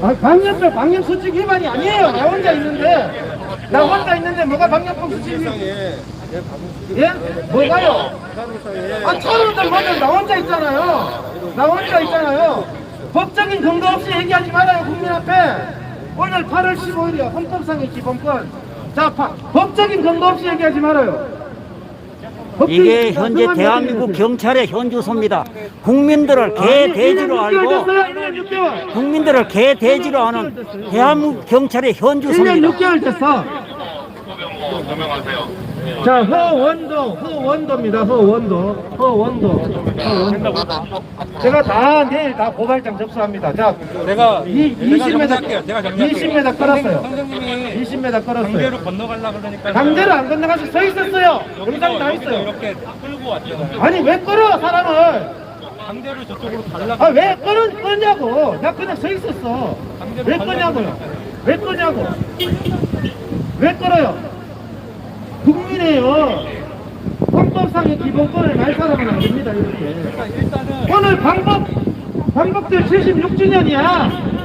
아, 방역병 방역 수칙 위반이 아니에요. 나 혼자 있는데 나 혼자 있는데 뭐가 방역병 수칙 위반? 예? 뭐가요? 아 차로들 먼저 나 혼자 있잖아요. 나 혼자 있잖아요. 법적인 근거 없이 얘기하지 말아요 국민 앞에. 오늘 8월 15일이야 헌법상의 기본권. 자 파- 법적인 근거 없이 얘기하지 말아요. 이게 현재 대한민국. 경찰의 현주소입니다. 국민들을 개 아니, 돼지로 1년 6개월 알고 됐어요. 1년 6개월. 국민들을 개 돼지로 하는 대한민국 경찰의 1년 현주소입니다. 6개월 됐어. 자, 허원도, 허원도입니다. 허원도, 허원도, 허원도. 제가 다 내일 다 고발장 접수합니다. 자, 내가 이 제가 20m, 정리할게요. 제가 정리할게요. 20m 끌었어요. 선생님이 20m 끌었어요. 강제로 건너가려 그러니까 강제로 안 건너가서 서 있었어요. 영상 다 있어요. 이렇게 끌고 왔잖아요. 아니 왜 끌어 사람을? 강제로 저쪽으로 달라. 아 왜 끌어 끄냐고? 나 그냥 서 있었어. 왜 끄냐고요? 왜 끄냐고? 왜 끌어요? 국민의요. 헌법상의 기본권을 말살하면 안 됩니다 이렇게. 오늘 방법 방법들 76주년이야.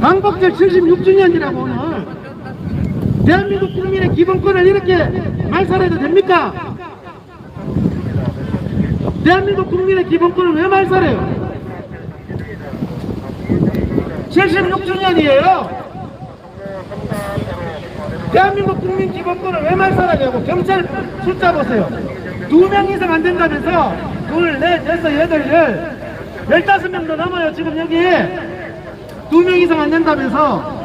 방법들 76주년이라고 오늘. 대한민국 국민의 기본권을 이렇게 말살해도 됩니까? 대한민국 국민의 기본권을 왜 말살해요? 76주년이에요. 대한민국 국민 기본권을 왜 말살하냐고 경찰 숫자 보세요. 두 명 이상 안 된다면서 둘, 넷, 여섯, 여덟, 열, 열다섯 명도 넘어요 지금 여기 두 명 이상 안 된다면서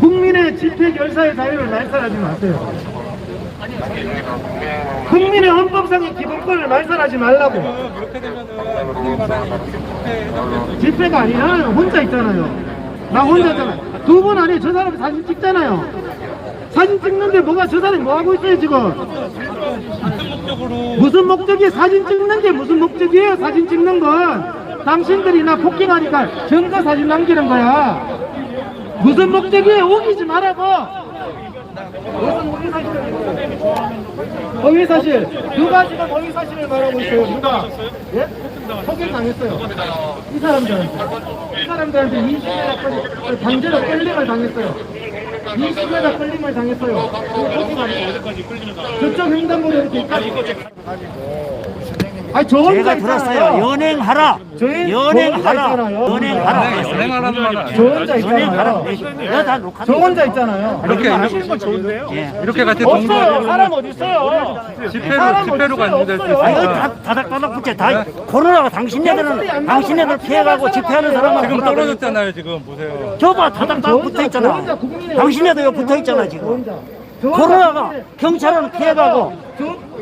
국민의 집회 결사의 자유를 말살하지 마세요. 국민의 헌법상의 기본권을 말살하지 말라고. 집회가 아니라 혼자 있잖아요. 나 혼자 있잖아. 두분 아니 저 사람 사진 찍잖아요. 사진 찍는데 뭐가 저 사람이 뭐 하고 있어요 지금? 무슨 목적이 사진 찍는 게 무슨 목적이에요? 사진 찍는 건 당신들이 나 폭행하니까 증거 사진 남기는 거야. 무슨 목적이에요? 우기지 말라고. 허위 사실 누가 지금 허위 사실을 말하고 있어요? 누가? 예? 폭행 당했어요. 이 사람들한테 이 사람들한테 20m 끌 강제로 끌림을 당했어요. 20m 끌림을 당했어요. 그거 폭행 아니에요? 저쪽 횡단보도 이렇게. 아니 저 제가. 들었어요. 연행하라. 저희- 연행하라. 저 혼자 있잖아요. 연행하라. 연행하라는 말은 저 혼자 연행하라. 있잖아요. 이거 다. 저 혼자 있잖아요. 이렇게 하시는 건 좋은데요? 예. 이렇게 같이 없어요. 동조하고 사람 어디 있어요? 집회로 사람 집회로 어디 간주될 수 있어요? 아, 있어요. 다 다닥다닥 붙여. 다 코로나가 당신네들은 당신네들 피해가고 집회하는 사람은 지금 그러다 떨어졌잖아요. 지금 보세요. 저봐 저 다닥다닥 붙어 저 있잖아. 당신네도 여기 붙어 있잖아 저 지금. 코로나가 경찰은 피해가고.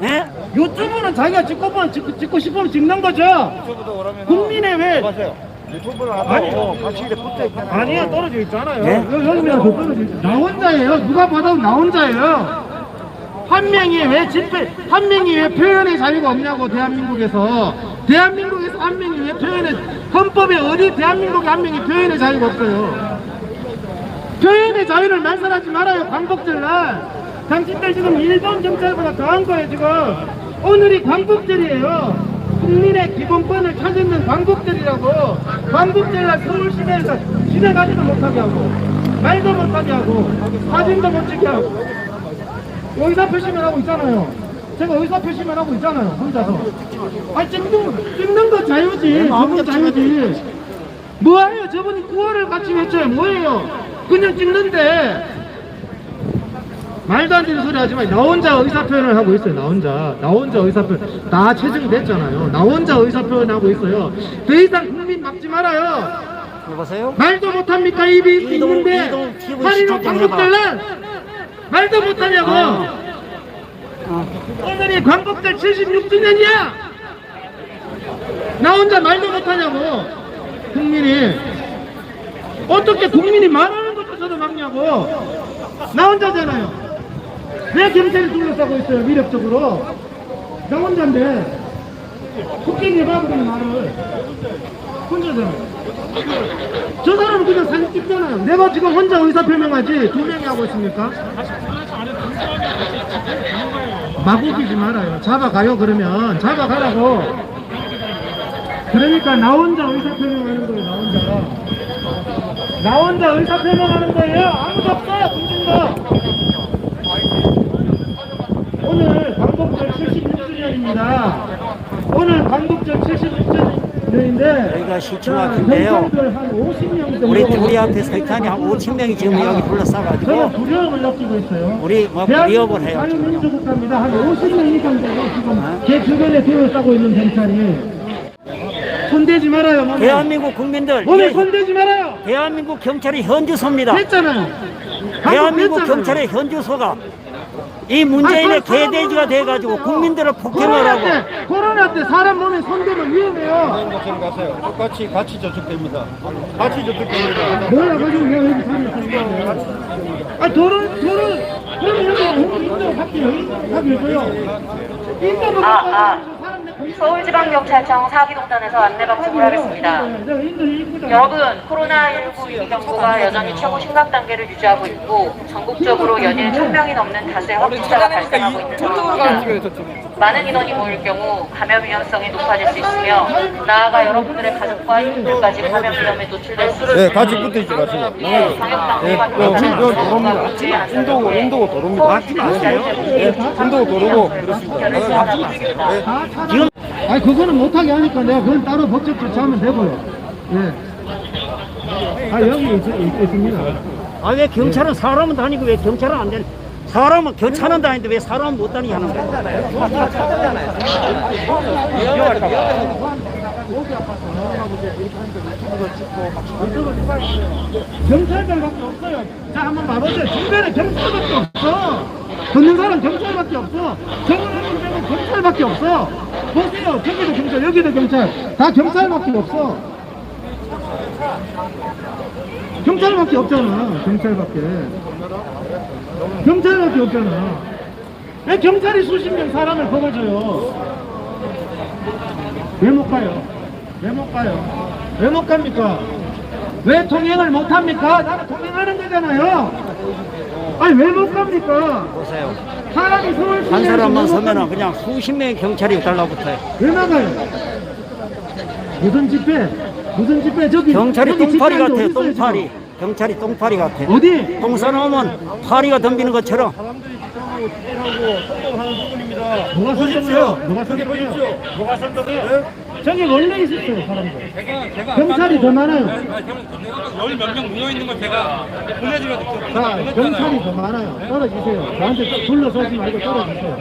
저- 예? 유튜브는 자기가 찍고 싶으면 찍고, 찍고 싶으면 찍는 거죠. 국민의 왜? 유튜브를 하고 같이 붙어 있잖아요. 아니요 떨어져 있잖아요. 네? 여기 여기 더 떨어져 있나 혼자예요. 누가 봐도 나 혼자예요. 한 명이 왜 집회, 한 명이 왜 표현의 자유가 없냐고 대한민국에서 대한민국에서 한 명이 왜 표현의 헌법에 어디 대한민국에 한 명이 표현의 자유가 없어요. 표현의 자유를 말살하지 말아요. 광복절 날. 당신들 지금 일본 경찰보다 더한 거예요 지금. 오늘이 광복절이에요. 국민의 기본권을 찾는 광복절이라고. 광복절날 서울시내에서 지나가지도 못하게 하고 말도 못하게 하고 사진도 못 찍게 하고 의사 표시만 하고 있잖아요. 제가 의사 표시만 하고 있잖아요. 혼자서. 아 찍는 찍는 거 자유지. 저분 자유지. 뭐예요? 저분이 구호를 같이 외쳐요. 뭐예요? 그냥 찍는데 말도 안 되는 소리 하지 마. 나 혼자 의사 표현을 하고 있어요. 나 혼자. 나 혼자 의사 표현. 나 체증 됐잖아요. 나 혼자 의사 표현하고 있어요. 더 이상 국민 막지 말아요. 여보세요? 말도 못합니까? 입이 있는데 시청 좀 광복절날 말도 못하냐고. 어. 오늘이 광복절 76주년이야. 나 혼자 말도 못하냐고. 국민이 어떻게 국민이 말하는 것조차도 막냐고. 나 혼자잖아요. 왜 경찰이 둘러싸고 있어요? 위력적으로. 나 혼자인데. 폭행해봐 그러는 말을. 혼자잖아요. 저 사람은 그냥 사진 찍잖아요. 내가 지금 혼자 의사 표명하지 두 명이 하고 있습니까? 막 웃기지 말아요. 잡아가요 그러면 잡아가라고. 그러니까 나 혼자 의사표명하는 거예요, 나 혼자. 나 혼자 의사표명하는 거예요. 아무도 없어요, 군중도. 오늘 광복절 76주년입니다. 오늘 광복절 76주년인데 여기가 시청 앞인데요. 한 50명 정도 우리 둘이 앞에 설탕이 한 5천 명이 지금 여기 둘러싸가지고 저는 두려움을 느끼고 있어요. 우리 뭐 대한민국 위협을 해요. 지금요. 자유민주국가입니다. 한 50명 이상 정도 지금 제 주변에 둘러싸고 있는 경찰이 손대지 말아요. 몸에, 대한민국 국민들 몸에 이게 손대지 말아요. 대한민국 경찰이 현주소입니다. 됐잖아요. 대한민국 됐잖아요. 경찰의 현주소가 이 문재인의 아니, 개돼지가 돼가지고. 국민들을 폭행을 코로나 하고 때 코로나 때 사람 몸에 손대면 위험해요. 것처럼 가세요. 똑같이 같이 저축됩니다. 같이 저축됩니다. 뭐야 가지고 내가 여기 자리 있었는데. 아 도로 도로 그러면 여기 오늘 인도 할게요. 인도 아, 아. 서울지방경찰청 사기동단에서 안내 방송을 하겠습니다. 여러분, 코로나19 위기 경보가 여전히 최고 심각 단계를 유지하고 있고 전국적으로 연일 1000명이 넘는 다수의 확진자가 발생하고 있는 상황입니다. 많은 인원이 모일 경우 감염 위험성이 높아질 수 있으며 나아가 여러분들의 가족과 이웃들까지 감염 위험에 노출될 수 있습니다. 네, 같이 붙어 있지 마세요. 예, 방역 단계가 네, 여기 저 도로입니다. 인도고, 인도고 도로입니다. 네, 인도고 도로고 그렇습니다. 네. 아니 그거는 못하게 하니까 내가 그건 따로 법적 조치하면 되고요. 예. 아 여기 있, 있, 있습니다. 아 왜 경찰은 사람은 다니고 왜 경찰은 안 되는? 사람은 경찰은 다니는데 왜 사람은 못 다니게 하는 거야? 경찰들밖에 없어요. 자 한번 봐보세요. 주변에 경찰밖에 없어. 듣는 사람 경찰밖에 없어. 정은하는 데는 경찰밖에 없어. 보세요. 저기도 경찰, 여기도 경찰. 다 경찰밖에 없어. 경찰밖에 없잖아. 경찰밖에. 경찰밖에 없잖아. 왜 경찰이 수십 명 사람을 거머줘요? 왜 못 가요? 왜 못 가요? 왜 못 갑니까? 왜 통행을 못 합니까? 나는 통행하는 거잖아요. 아니 왜 못 갑니까? 보세요. 사람이 서울 한 사람만 서면은 못 그냥 수십 명의 경찰이 달라붙어요. 왜 나가요? 무슨 집회? 무슨 집회? 저기 경찰이 저기 똥파리 집회하는데 같아요. 어디 있어요, 똥파리. 경찰이 똥파리 같아. 어디? 똥 싸놓으면 파리가 덤비는 것처럼 사람들이 집중하고 집회하고 선동하는 부분입니다. 누가 선동해요? 누가 선동해요? 뭐가 선동해요? 저기 원래 있었어요 사람들. 제가 제가 경찰이 더 많아요. 열몇명 모여 있는 걸 제가 보내드려도 자, 경찰이 더 많아요. 떨어지세요. 저한테 또 둘러서지 말고 떨어지세요.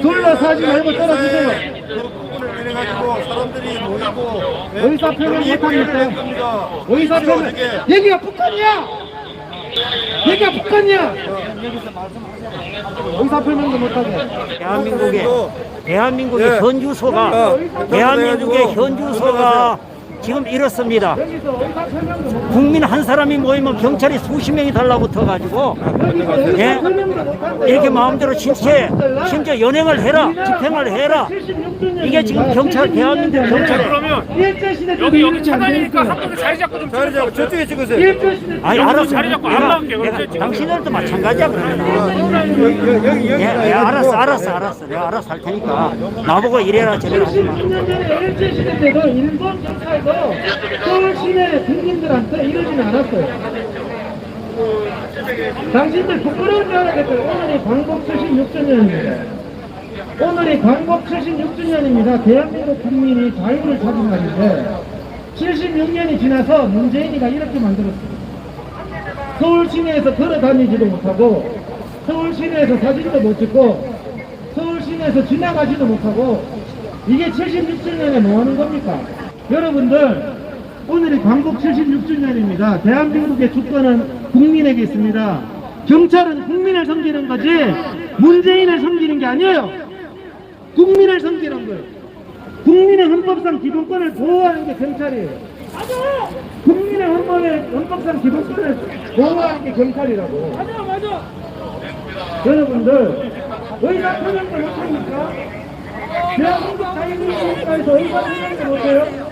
둘러서지 말고 떨어지세요. 그 부분을 인 해 가지고 사람들이 모이고 네, 의사표명? 겁니다. 의사표명. 여기가 북한이야! 여기가 북한이야! 의사표명도 못하게. 대한민국의 대한민국의 예. 현주소가 어, 대한민국의 현주소가 지금 이렇습니다. 국민 한 사람이 모이면 경찰이 수십 명이 달라붙어 가지고 예? 이렇게 마음대로 실체 심지어 연행을 해라 집행을 해라 이게 지금 경찰 대한민국 경찰 때 여기 여기 되니까. 한쪽에 자리 잡고 좀 자리 잡고 저쪽에 찍으세요. 때 아니 알았어 자리 잡고 안 내가, 나올게, 내가 그렇지. 당신들도 마찬가지야 그러면 여기 여기 여기 예, 예, 알았어 알았어 알았어 내가 알아서 할 테니까 나보고 이래라 저래라 하지 마 70년 전에 일제시대 때 경찰도 서울 시내 국민들한테 이러지는 않았어요. 당신들 부끄러운 줄 알았겠어요. 오늘이 광복 76주년입니다. 오늘이 광복 76주년입니다. 대한민국 국민이 자유를 찾은 날인데 76년이 지나서 문재인이가 이렇게 만들었습니다. 서울 시내에서 걸어 다니지도 못하고 서울 시내에서 사진도 못 찍고 서울 시내에서 지나가지도 못하고 이게 76주년에 뭐 하는 겁니까? 여러분들 오늘이 광복 76주년입니다. 대한민국의 주권은 국민에게 있습니다. 경찰은 국민을 섬기는 거지 문재인을 섬기는 게 아니에요. 국민을 섬기는 거예요. 국민의 헌법상 기본권을 보호하는 게 경찰이에요. 국민의 헌법의 헌법상 기본권을 보호하는 게 경찰이라고. 맞아, 맞아. 여러분들 의사 표명도 못합니까? 대한민국 자유민주국가에서 의사 표명도 못해요?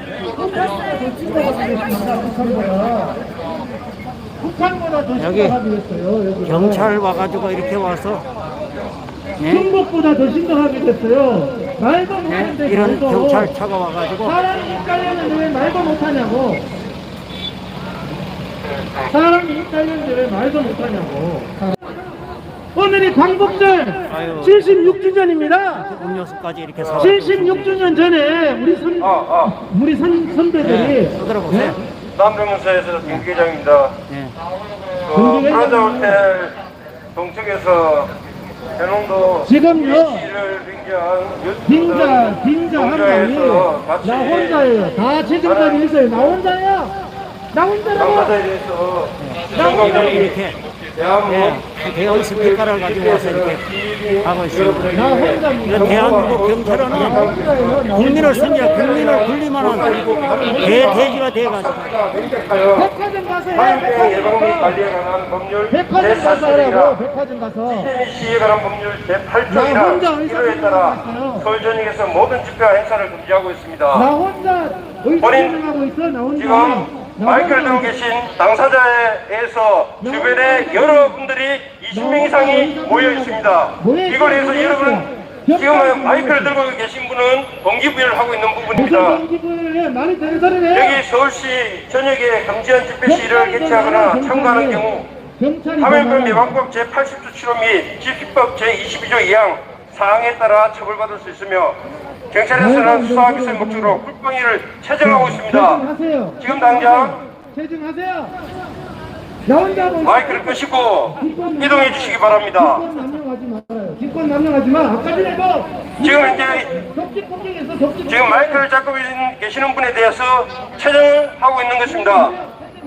여기. 경찰 와가지고 이렇게 와서 예? 중국보다 더 심각하게 됐어요. 말도 예? 못하는데 이런 말도. 경찰차가 와가지고 사람이 헷갈렸는데 왜 말도 못하냐고. 사람이 헷갈렸는데 왜 말도 못하냐고. 오늘이 광복절 아유. 76주년입니다. 음료수까지 이렇게 사 76주년 전에 우리 선 아, 아, 우리 선 선배들이 네, 들어보세요. 남병사에서 김 계장입니다. 예. 그 프라자 호텔 동쪽에서 해농도 지금요 시를 빙자한 빈자 한 같이 나 혼자예요. 다 책임자리 있어요. 나 혼자야. 나 혼자라고. 당사자에 대해서 여기 이렇게 예, 대형 스피커를 가지고 와서 이렇게 하고 있습니다. 나. 이런 대한민국 경찰은. 국민을 섬기라 국민을 굴리만한 대돼지가 돼가지고 백화점 가서 해. 백화점 가서. 하라고. 제4조이나 백화점 가서. 시위에 관한 법률 나 혼자 제8조이나 의사 1호에 따라 선생님 서울 전역에서 모든 집회와 행사를 금지하고 나 있습니다. 혼자 의사진행하고 있어. 나 혼자. 지금 나 마이크를. 들고 계신 당사자에서 주변에 여러분들이 20명 이상이 모여 있습니다. 이걸 위해서 여러분 지금 마이크를 들고 계신 분은 동기부여를 하고 있는 부분입니다. 여기 서울시 전역에 금지한 집회 시위를 개최하거나 참가하는 경우 많아요. 예방법 제80조 7호 및 집시법 제22조 2항 사항에 따라 처벌받을 수 있으며 경찰에서는 수사하기 위해 목적으로 꿀빵이를 체정하고 있습니다. 체증하세요. 지금 당장 체증하세요. 나 혼자 하고 있어. 마이크를 끄시고 이동해 주시기 바랍니다. 직권 남용하지 말아요. 직권 남용하지 마. 아까 전에 뭐 지금 현재 지금 마이크를 잡고 계시는 분에 대해서 체정을 하고 있는 것입니다.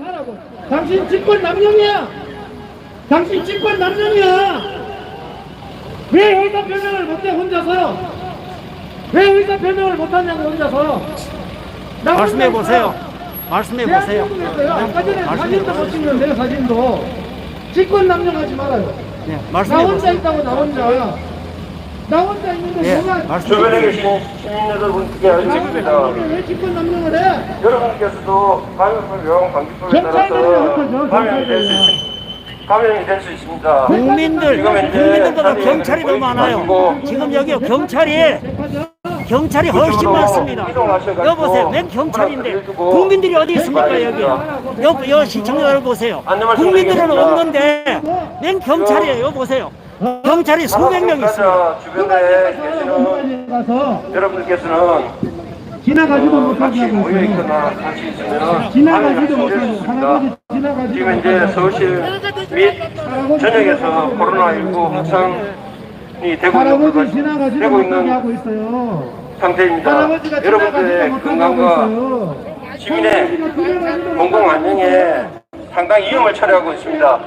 하라고. 당신 직권 남용이야. 당신 직권 남용이야. 왜 의사 표명을 못해 혼자서? 왜 의사 표명을 못하냐고 혼자서? 나 혼자 말씀해. 보세요. 말씀해 보세요. 아까 전에 사진도 못. 찍는데요. 사진도. 직권 남용하지 말아요. 예, 나 말씀해 혼자 보세요. 있다고 나 혼자. 나 혼자 있는데 예, 뭐가 말씀해 주변에. 계신 시민 여러분께 알려드립니다. 왜 직권 남용을 해? 여러분께서도 감염병 방지법에 따라서? 감염이 될수 경찰들이요. 있습니다. 감염이 될 수 있습니다. 국민들, 국민들보다 경찰이 더 많아요. 지금 여기 경찰이? 경찰이 훨씬 많습니다. 여보세요, 맨 경찰인데 국민들이 어디 있습니까 여기? 여, 여 시청자 여러분 보세요. 국민들은. 없는데 맨 경찰이에요. 보세요. 경찰이 수백 명 있어요. 당사자 주변에 계시는 여러분께서는 지나가지도 어, 못하게 같이 하고 모여. 있거나 같이 있으면 지나가지도 못하고 있습니다. 할아버지 지나가지도 지금 이제 못하고. 서울시 및 전역에서 코로나19 확산이 되고 있는 되고. 상태입니다. 여러분들의 하고 건강과. 시민의 지나가지도 공공 안녕에 상당히 위험을 초래하고 있습니다.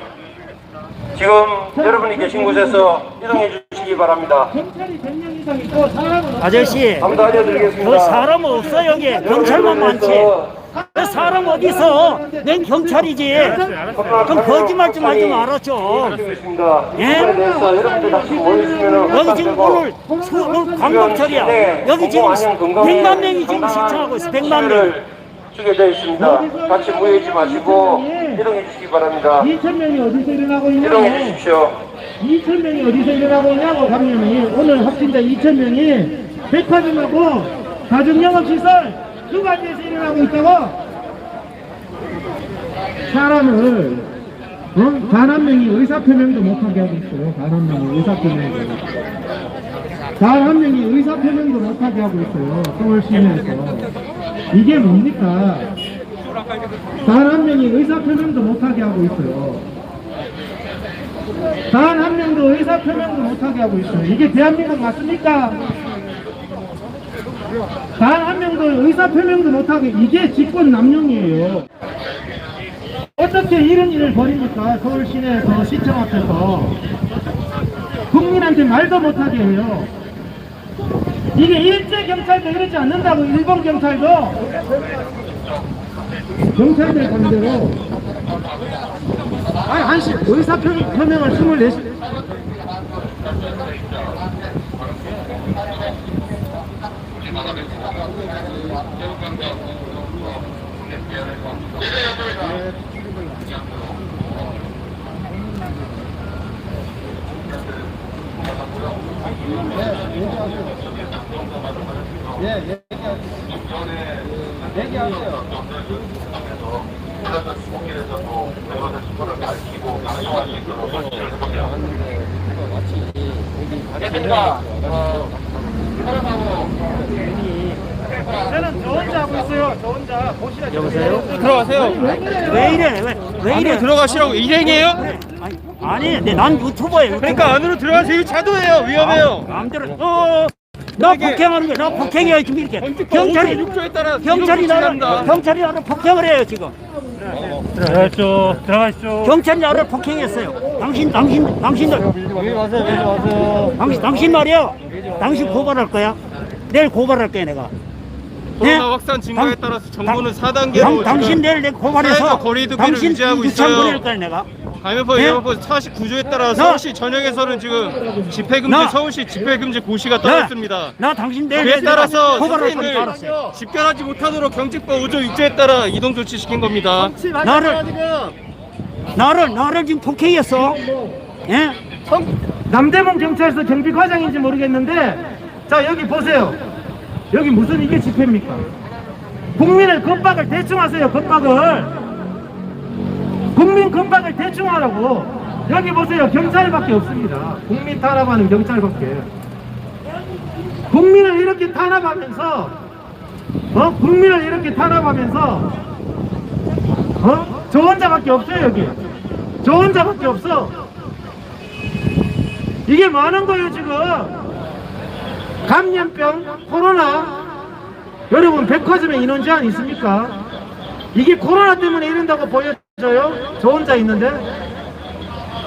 지금 여러분이 계신 곳에서 이동해 주시기 바랍니다. 경찰이 100명 이상 있고 사람은 아저씨, 아무도 알려드리겠습니다. 그 사람 없어 여기. 경찰만 많지. 그 사람 어디 있어? 맨 경찰이지. 좀 거짓말 좀 하지 말아 좀. 있습니다. 예? 여기 지금 오늘 수, 오늘 광복절이야. 여기 지금 100만 명이 지금 시청하고 있어. 100만 명. 주게 되어 있습니다. 같이 모여있지 마시고 이동해 주시기 바랍니다. 2천 명이 어디서 일어나고 이동해 있냐고 주십시오. 2천 명이 어디서 일어나고 있냐고 감염이 오늘 확진자 2천 명이 백화점하고 가정영업시설 두 가지에서 일어나고 있다고? 사람을 어? 단한 명이 의사표명도 못하게 하고 있어요. 단한 명이 의사표명도 단한 명이 의사표명도 못하게 하고 있어요. 서울 시내에서. 이게 뭡니까? 단 한 명이 의사표명도 못하게 하고 있어요. 단 한 명도 의사 표명도 못하게 하고 있어요. 이게 대한민국 맞습니까? 단 한 명도 의사 표명도 못하게 이게 직권 남용이에요. 어떻게 이런 일을 벌입니까? 서울 시내에서 시청 앞에서 국민한테 말도 못하게 해요. 이게 일제 경찰도 이러지 않는다고 일본 경찰도 경찰들 반대로 아니 한시 의사 표명, 표명을 24시 예, 얘기하세요. 얘기하세요. 그래서 주목길에서 또 여러 수고를 밝히고 방송할 수 있도록 설치를 해보세요. 마치 여기 가게 된다. 저는 저 혼자 하고 있어요. 저 혼자 보시라. 여보세요? 들어가세요. 왜 이래? 왜, 왜 이래? 안으로 들어가시라고 일행이에요? 아니, 아니, 내난 유튜버예요. 그러니까 안으로 들어가세요. 차도예요. 위험해요. 마음대로. 어, 나 이게- 폭행하는 거야. 나 폭행해요 지금 이렇게. 경찰 경찰이 6조에 따라 경찰이 나를. 경찰이 나를 폭행을 해요 지금. 들어가시죠. 들어가시죠. 경찰이 나를 폭행했어요. 당신, 당신, 당신들. 여기 와세요. 여기 와세요. 당신, 당신 말이야. 당신 고발할 거야. 내일 고발할 거야 내가. 코로나 확산 증가에 당- 따라서 정부는 당- 4단계로 당, 당신 내일 내 고발해서 사회적 거리두기를 당신 유지하고 유치원 있어요. 보낼 거야 내가. 네? 예방법 49조에 따라 나- 서울시 전역에서는 지금 집회 금지 나- 서울시 집회 금지 고시가 떨어졌습니다. 나 당신 내일 그에 따라서 고발할 알았어. 선생님을 집결하지 못하도록 경직법 5조 6조에 따라 이동 조치 시킨 겁니다. 나를 나를 나를 지금 폭행했어. 예? 남대문 경찰서 경비 과장인지 모르겠는데 자 여기 보세요 여기 무슨 이게 집회입니까 국민을 겁박을 대충 하세요 겁박을 국민 겁박을 대충 하라고. 여기 보세요. 경찰밖에 없습니다. 국민 탄압하는 경찰밖에. 국민을 이렇게 탄압하면서 어? 국민을 이렇게 탄압하면서 어? 저 혼자밖에 없어요 여기. 저 혼자밖에 없어. 이게 뭐 하는 거예요 지금? 감염병 코로나. 여러분 백화점에 인원 제한 있습니까? 이게 코로나 때문에 이런다고 보여 져요? 저 혼자 있는데?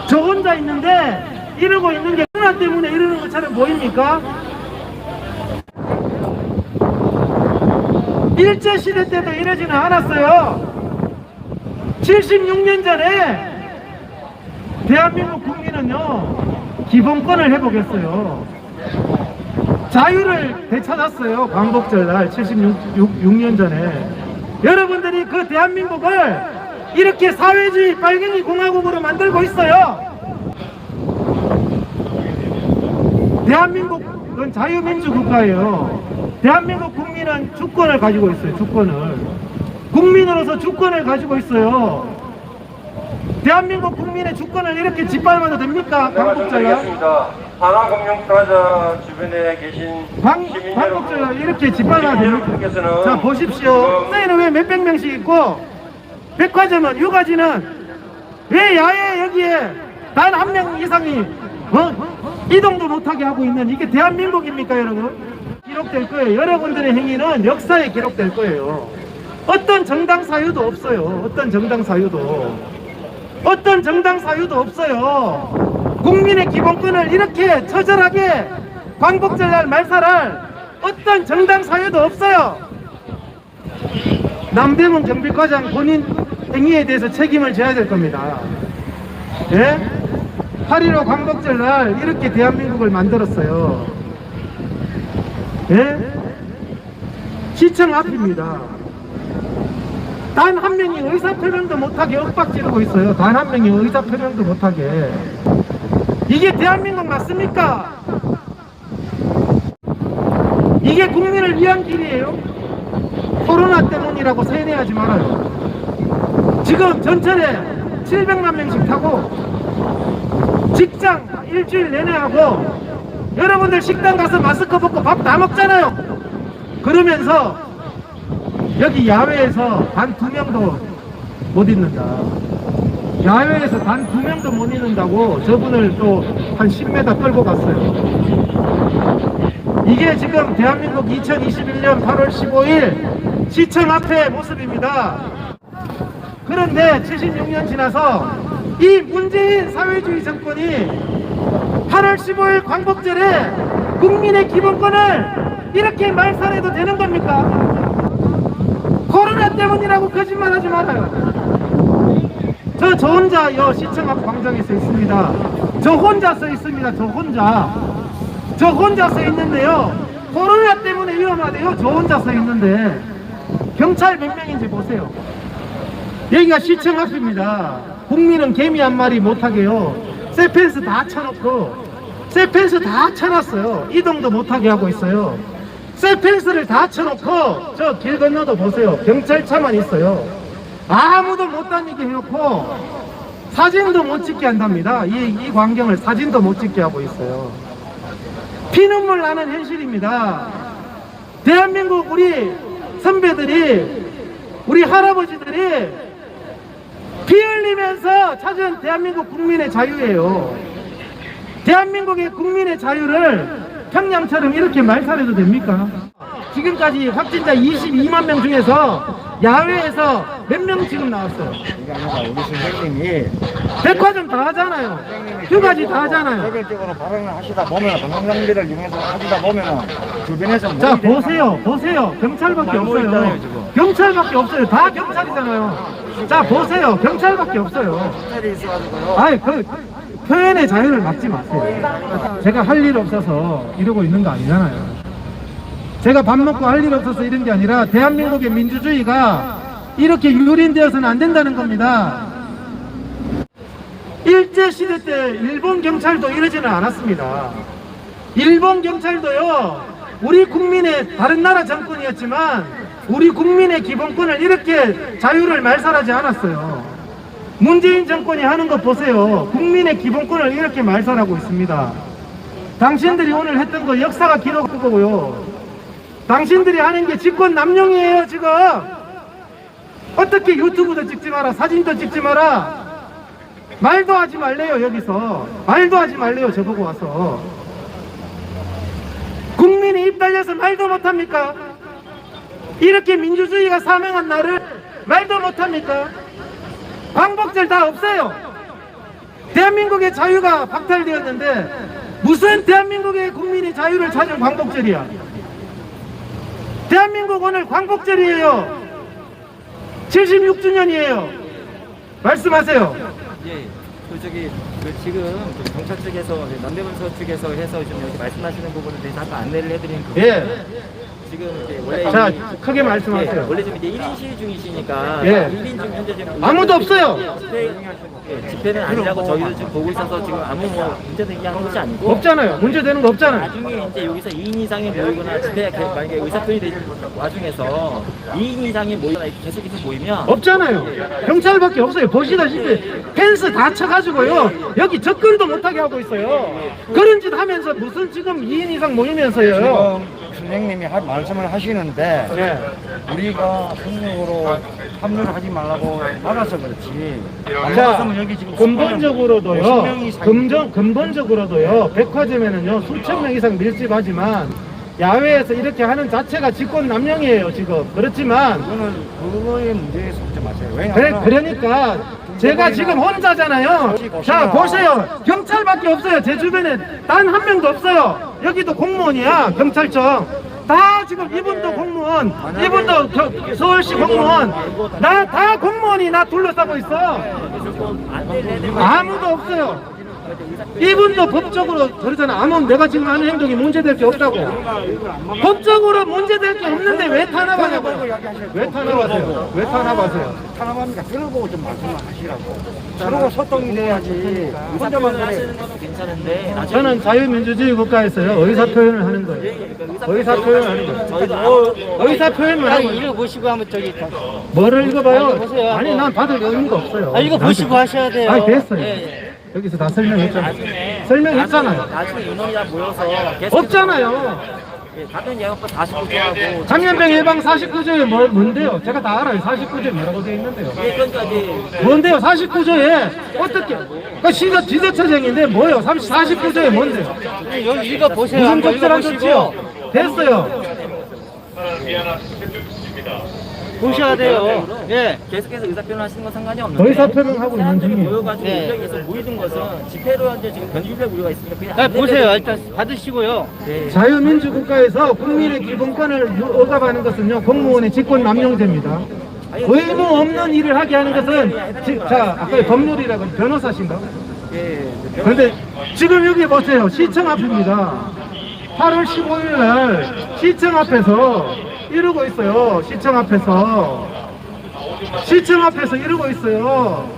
저 혼자 있는데 이러고 있는 게 코로나 때문에 이러는 것처럼 보입니까? 일제시대 때도 이러지는 않았어요. 76년 전에 대한민국 국민은요 기본권을 회복했어요. 자유를 되찾았어요 광복절날 76년 전에. 여러분들이 그 대한민국을 이렇게 사회주의 빨갱이 공화국으로 만들고 있어요 대한민국은 자유민주 국가예요 대한민국 국민은 주권을 가지고 있어요 주권을 국민으로서 주권을 가지고 있어요 대한민국 국민의 주권을 이렇게 짓밟아도 됩니까? 네, 광복절날? 말씀드리겠습니다. 하나금융프라자 주변에 계신 광, 시민 여러분, 이렇게 짓밟아야 시민 됩니까? 자 보십시오 사이는 왜 몇백 명씩 있고 백화점은 유가지는 왜 야외 여기에 단 한 명 이상이 어? 이동도 못하게 하고 있는 이게 대한민국입니까 여러분? 기록될 거예요 여러분들의 행위는 역사에 기록될 거예요 어떤 정당 사유도 없어요 어떤 정당 사유도 어떤 정당 사유도 없어요. 국민의 기본권을 이렇게 처절하게 광복절 날 말살할 어떤 정당 사유도 없어요. 남대문 경비과장 본인 행위에 대해서 책임을 져야 될 겁니다. 예? 8.15 광복절 날 이렇게 대한민국을 만들었어요. 예? 시청 앞입니다. 단 한 명이 의사 표명도 못하게 윽박 지르고 있어요. 단 한 명이 의사 표명도 못하게. 이게 대한민국 맞습니까? 이게 국민을 위한 길이에요? 코로나 때문이라고 세뇌하지 말아요. 지금 전철에 700만 명씩 타고 직장 일주일 내내 하고 여러분들 식당 가서 마스크 벗고 밥 다 먹잖아요. 그러면서 여기 야외에서 단 두 명도 못 있는다. 야외에서 단 두 명도 못 있는다고 저분을 또 한 10m 끌고 갔어요. 이게 지금 대한민국 2021년 8월 15일 시청 앞의 모습입니다. 그런데 76년 지나서 이 문재인 사회주의 정권이 8월 15일 광복절에 국민의 기본권을 이렇게 말살해도 되는 겁니까? 코로나 때문이라고 거짓말하지 말아요. 저, 저 혼자 여 시청 앞 광장에 서 있습니다. 저 혼자 서 있습니다. 저 혼자. 저 혼자 서 있는데요. 코로나 때문에 위험하대요. 저 혼자 서 있는데. 경찰 몇 명인지 보세요. 여기가 시청 앞입니다. 국민은 개미 한 마리 못하게요. 쇠펜스 다 쳐놓고, 쇠펜스 다 쳐놨어요. 이동도 못하게 하고 있어요. 셀펜스를 다 쳐놓고 저 길 건너도 보세요. 경찰차만 있어요. 아무도 못 다니게 해놓고 사진도 못 찍게 한답니다. 이, 이 광경을 사진도 못 찍게 하고 있어요. 피눈물 나는 현실입니다. 대한민국 우리 선배들이 우리 할아버지들이 피 흘리면서 찾은 대한민국 국민의 자유예요. 대한민국의 국민의 자유를 평양처럼 이렇게 말살해도 됩니까? 지금까지 확진자 22만 명 중에서 야외에서 몇 명 지금 나왔어요? 이게 아니라 우리 선생님이 백화점 다 하잖아요. 휴가지 다 하잖아요. 개별적으로 발언을 하시다 보면 방송장비를 이용해서 하시다 보면 주변에서 자 모이게 보세요 보세요. 경찰밖에 없어요. 경찰밖에 없어요. 다 경찰이잖아요. 자 보세요. 경찰밖에 없어요. 경찰이 있어가지고요. 아이 그 표현의 자유를 막지 마세요. 제가 할 일 없어서 이러고 있는 거 아니잖아요 제가 밥 먹고 할 일 없어서 이런 게 아니라 대한민국의 민주주의가 이렇게 유린되어서는 안 된다는 겁니다 일제시대 때 일본 경찰도 이러지는 않았습니다 일본 경찰도요, 우리 국민의 다른 나라 정권이었지만, 우리 국민의 기본권을 이렇게 자유를 말살하지 않았어요. 문재인 정권이 하는 거 보세요. 국민의 기본권을 이렇게 말살하고 있습니다. 당신들이 오늘 했던 거 역사가 기록할 거고요. 당신들이 하는 게 직권 남용이에요, 지금. 어떻게 유튜브도 찍지 마라, 사진도 찍지 마라. 말도 하지 말래요, 여기서. 말도 하지 말래요, 저보고 와서. 국민이 입 달려서 말도 못합니까? 이렇게 민주주의가 사명한 나를 말도 못합니까? 광복절 다 없어요. 대한민국의 자유가 박탈되었는데 무슨 대한민국의 국민이 자유를 찾은 광복절이야? 대한민국 오늘 광복절이에요. 76주년이에요. 말씀하세요. 예, 그 저기 그 지금 그 경찰 측에서 그 남대문서 측에서 해서 좀 여기 말씀하시는 부분에 대해서 아까 안내를 해드린 그 예. 지금 이제 원래 자, 이- 크게 말씀하세요. 예, 원래 좀 이제 1인 시위 중이시니까 예. 1인 중 현재 지금 아무도 없어요. 집회, 예, 집회는 아니라고 저희도 지금 보고 있어서 지금 아무 뭐 문제 제기하는 것이 아니고 없잖아요. 문제되는 거 없잖아요. 나중에 이제 여기서 2인 이상이 모이거나 집회가 개- 만약에 의사표현이 되는 와중에서 2인 이상이 모이거나 이렇게 계속해서 모이면 없잖아요. 경찰밖에 없어요. 보시다시피 펜스 다 쳐가지고요. 여기 접근도 못하게 하고 있어요. 그런 짓 하면서 무슨 지금 2인 이상 모이면서요. 지금 선생님이 할 말씀을 하시는데 네. 우리가 성적으로 합류를 하지 말라고 막아서 그렇지. 안 자, 막았으면 여기 지금 50명 근본적으로도요. 이상 금전, 근본적으로도요. 백화점에는요. 수천 명 이상 밀집하지만 야외에서 이렇게 하는 자체가 직권 남용이에요. 지금. 그렇지만 그거는 그거의 문제에 속지 마세요. 그래, 왜냐하면 그러니까 제가 지금 혼자잖아요. 자 보세요. 경찰밖에 없어요. 제 주변에 단 한 명도 없어요. 여기도 공무원이야. 경찰청. 다 지금 이분도 공무원, 이분도 겨- 서울시 공무원. 나 다 공무원이 나 둘러싸고 있어. 아무도 없어요. 이분도 법적으로 그러잖아. 아무 내가 지금 하는 행동이 문제될 게 없다고. 법적으로 문제될 게 없는데 왜 탄압하냐고. 왜 탄압하세요? 왜 탄압하세요? 탄압합니까? 들어보고 좀 말씀을 하시라고. 서로가 소통이 돼야지. 혼자만. 하시는 괜찮은데 나중에 저는 자유민주주의 국가에서요 의사 표현을 하는 거예요. 의사 표현을 하는 거예요. 저희도 의사 표현을 하는 거예요. 읽어보시고 한번 저기 뭐를 읽어봐요? 아니 난 받을 의무가 없어요. 아 이거 보시고 하셔야 돼요. 아니 됐어요. 예, 여기서 다 설명했잖아요. 나중에 설명했잖아요. 나중에 인원이 다 모여서 없잖아요. 예, 다른 예약법 49조하고 장년병 예방 49조에 뭐, 뭔데요? 제가 다 알아요. 49조에 뭐라고 되어 있는데요. 그러니까 이제 뭔데요? 49조에 어떻게? 그 시저 지저처장인데 뭐요? 49조에 뭔데요? 여기 읽어보세요. 무슨 한번 적절한 조치요? 됐어요. 보셔야 돼요. 예. 계속해서 의사표현 하시는 건 상관이 없는데 의사 표명하고 있는 사람들이 중이에요. 모여가지고 네. 여기서 모이는 것은 집회로 현재 지금 변규별 우려가 있으니까 그냥 아, 안 보세요. 되는 일단 받으시고요. 네. 자유민주국가에서 국민의 기본권을 억압하는 것은요 공무원의 직권 남용죄입니다. 의무 없는 일을 하게 하는 것은 지- 자 아까 법률이라고 변호사신가? 예, 그런데 지금 여기 보세요 시청 앞입니다. 8월 15일 날 시청 앞에서 이러고 있어요. 시청 앞에서 시청 앞에서 이러고 있어요.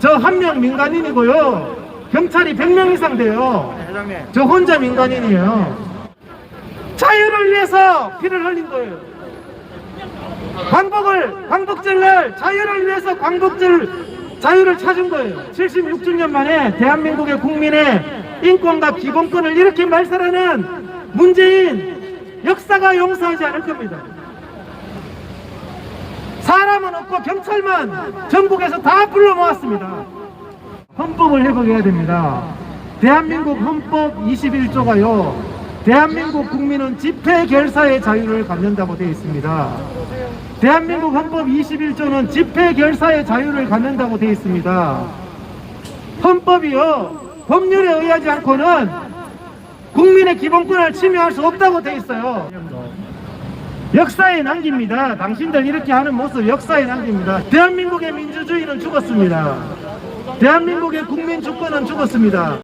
저 한 명 민간인이고요. 경찰이 100명 이상 돼요. 저 혼자 민간인이에요. 자유를 위해서 피를 흘린 거예요. 광복을 광복절날 자유를 위해서 광복절 자유를 찾은 거예요. 76주년 만에 대한민국의 국민의 인권과 기본권을 이렇게 말살하는 문재인 역사가 용서하지 않을 겁니다. 사람은 없고 경찰만 전국에서 다 불러 모았습니다. 헌법을 회복해야 됩니다. 대한민국 헌법 21조가요. 대한민국 국민은 집회 결사의 자유를 갖는다고 되어 있습니다. 대한민국 헌법 21조는 집회 결사의 자유를 갖는다고 되어 있습니다. 헌법이요. 법률에 의하지 않고는 국민의 기본권을 침해할 수 없다고 되어 있어요. 역사에 남깁니다. 당신들 이렇게 하는 모습 역사에 남깁니다. 대한민국의 민주주의는 죽었습니다. 대한민국의 국민 주권은 죽었습니다.